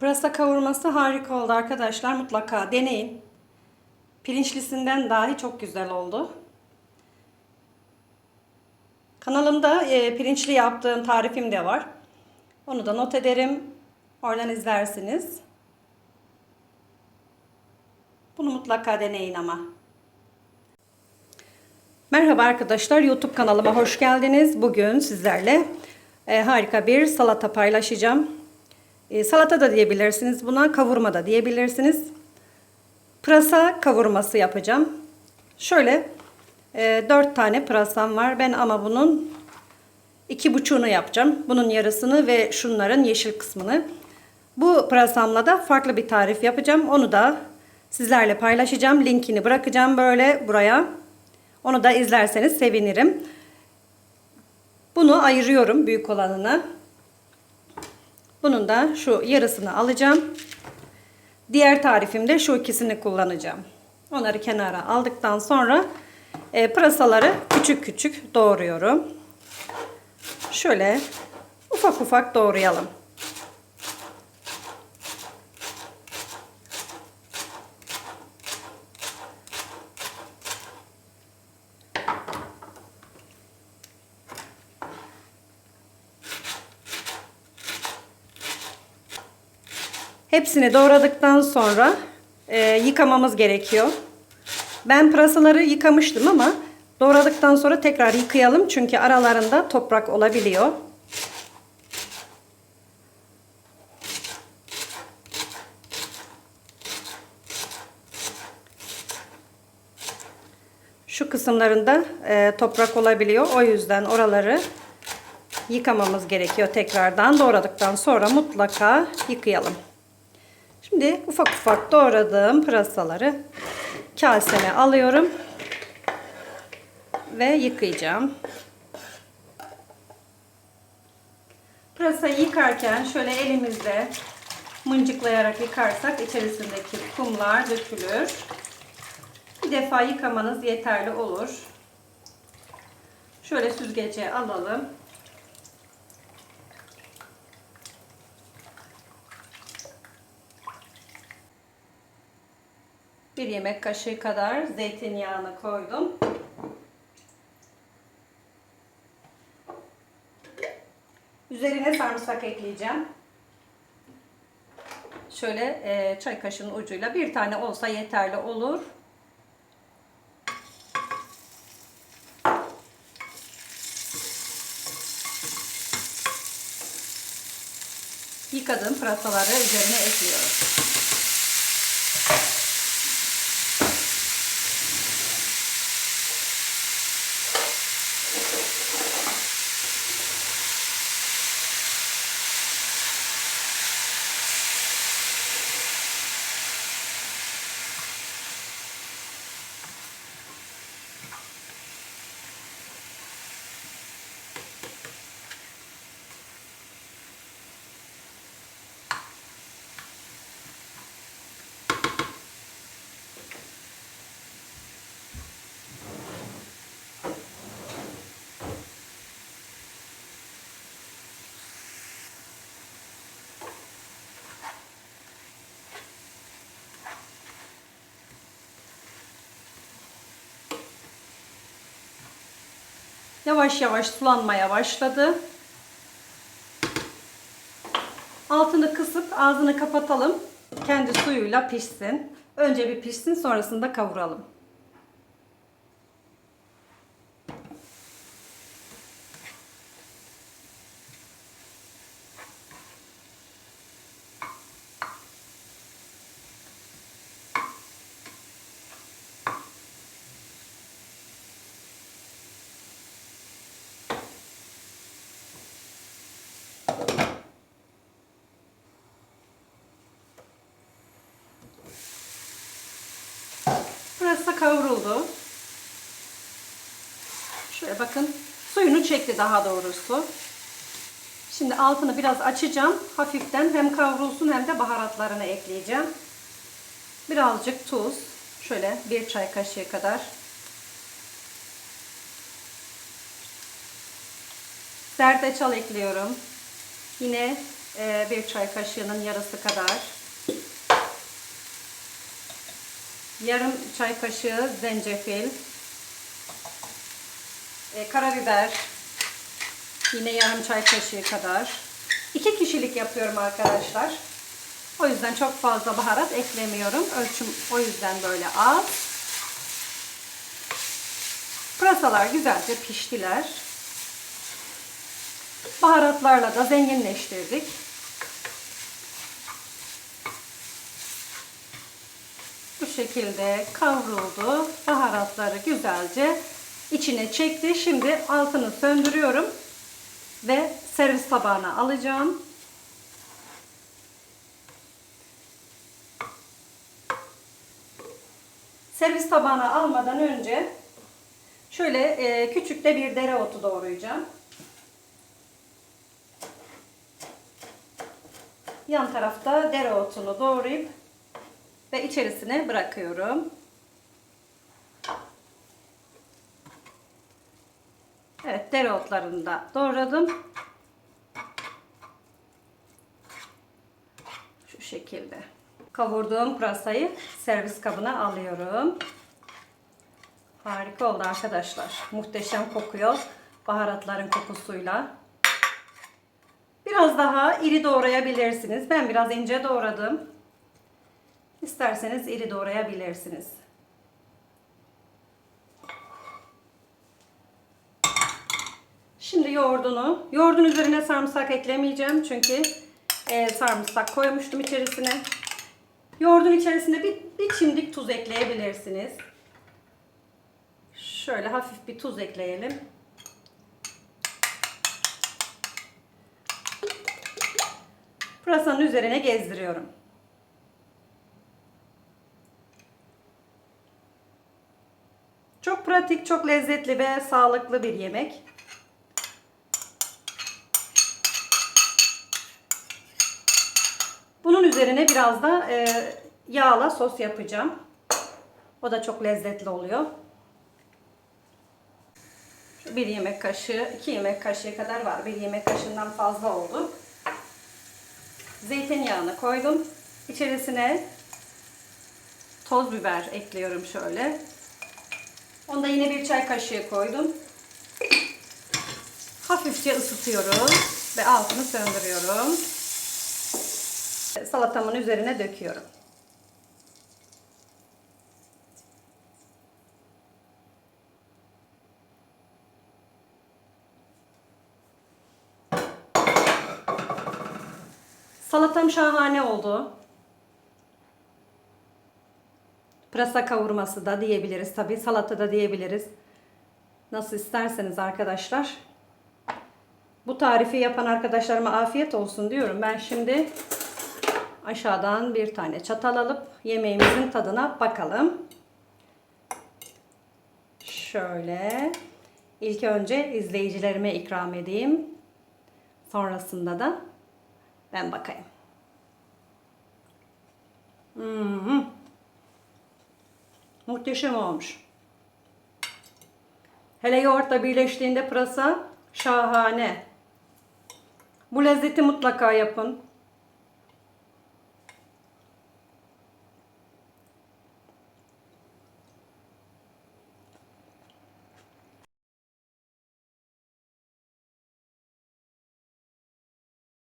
Pırasa kavurması harika oldu arkadaşlar. Mutlaka deneyin. Pirinçlisinden dahi çok güzel oldu. Kanalımda e, pirinçli yaptığım tarifim de var. Onu da not ederim. Oradan izlersiniz. Bunu mutlaka deneyin ama. Merhaba arkadaşlar, YouTube kanalıma hoş geldiniz. Bugün sizlerle e, harika bir salata paylaşacağım. E, salata da diyebilirsiniz buna, kavurma da diyebilirsiniz. Pırasa kavurması yapacağım. Şöyle e, 4 tane pırasam var. Ben ama bunun iki buçuğunu yapacağım. Bunun yarısını ve şunların yeşil kısmını. Bu pırasamla da farklı bir tarif yapacağım. Onu da sizlerle paylaşacağım. Linkini bırakacağım böyle buraya. Onu da izlerseniz sevinirim. Bunu ayırıyorum büyük olanını. Bunun da şu yarısını alacağım. Diğer tarifimde şu ikisini kullanacağım. Onları kenara aldıktan sonra e, pırasaları küçük küçük doğruyorum. Şöyle ufak ufak doğrayalım. Hepsini doğradıktan sonra e, yıkamamız gerekiyor. Ben pırasaları yıkamıştım ama doğradıktan sonra tekrar yıkayalım çünkü aralarında toprak olabiliyor. Şu kısımlarında e, toprak olabiliyor. O yüzden oraları yıkamamız gerekiyor tekrardan. Doğradıktan sonra mutlaka yıkayalım. Şimdi ufak ufak doğradığım pırasaları kaseme alıyorum ve yıkayacağım. Pırasayı yıkarken şöyle elimizle mıncıklayarak yıkarsak içerisindeki kumlar dökülür. Bir defa yıkamanız yeterli olur. Şöyle süzgece alalım. Bir yemek kaşığı kadar zeytinyağını koydum. Üzerine sarımsak ekleyeceğim. Şöyle e, çay kaşığının ucuyla bir tane olsa yeterli olur. Yıkadığım pırasaları üzerine ekliyorum. Yavaş yavaş sulanmaya başladı. Altını kısıp ağzını kapatalım. Kendi suyuyla pişsin. Önce bir pişsin sonrasında kavuralım. Burası da kavruldu. Şöyle bakın. Suyunu çekti daha doğrusu. Şimdi altını biraz açacağım. Hafiften hem kavrulsun hem de baharatlarını ekleyeceğim. Birazcık tuz. Şöyle bir çay kaşığı kadar. Zerdeçal ekliyorum. Yine e, bir çay kaşığının yarısı kadar. Yarım çay kaşığı zencefil. E, karabiber. Yine yarım çay kaşığı kadar. İki kişilik yapıyorum arkadaşlar. O yüzden çok fazla baharat eklemiyorum. Ölçüm o yüzden böyle az. Pırasalar güzelce piştiler. Baharatlarla da zenginleştirdik. Şekilde kavruldu. Baharatları güzelce içine çekti. Şimdi altını söndürüyorum ve servis tabağına alacağım. Servis tabağına almadan önce şöyle e, küçük de bir dereotu doğrayacağım. Yan tarafta dereotunu doğrayıp ve içerisine bırakıyorum. Evet dereotlarını da doğradım. Şu şekilde. Kavurduğum pırasayı servis kabına alıyorum. Harika oldu arkadaşlar. Muhteşem kokuyor. Baharatların kokusuyla. Biraz daha iri doğrayabilirsiniz. Ben biraz ince doğradım. İsterseniz iri doğrayabilirsiniz. Şimdi yoğurdunu, yoğurdun üzerine sarımsak eklemeyeceğim çünkü e, sarımsak koymuştum içerisine. Yoğurdun içerisine bir, bir çimdik tuz ekleyebilirsiniz. Şöyle hafif bir tuz ekleyelim. Pırasanın üzerine gezdiriyorum. Çok pratik, çok lezzetli ve sağlıklı bir yemek. Bunun üzerine biraz da e, yağla sos yapacağım. O da çok lezzetli oluyor. Bir yemek kaşığı, iki yemek kaşığı kadar var. Bir yemek kaşığından fazla oldu. Zeytinyağını koydum. İçerisine toz biber ekliyorum şöyle. Onda yine bir çay kaşığı koydum. Hafifçe ısıtıyorum ve altını söndürüyorum. Salatamın üzerine döküyorum. Salatam şahane oldu. Pırasa kavurması da diyebiliriz tabi. Salata da diyebiliriz. Nasıl isterseniz arkadaşlar. Bu tarifi yapan arkadaşlarıma afiyet olsun diyorum. Ben şimdi aşağıdan bir tane çatal alıp yemeğimizin tadına bakalım. Şöyle. İlk önce izleyicilerime ikram edeyim. Sonrasında da ben bakayım. Hmm. Muhteşem olmuş. Hele yoğurtla birleştiğinde pırasa şahane. Bu lezzeti mutlaka yapın.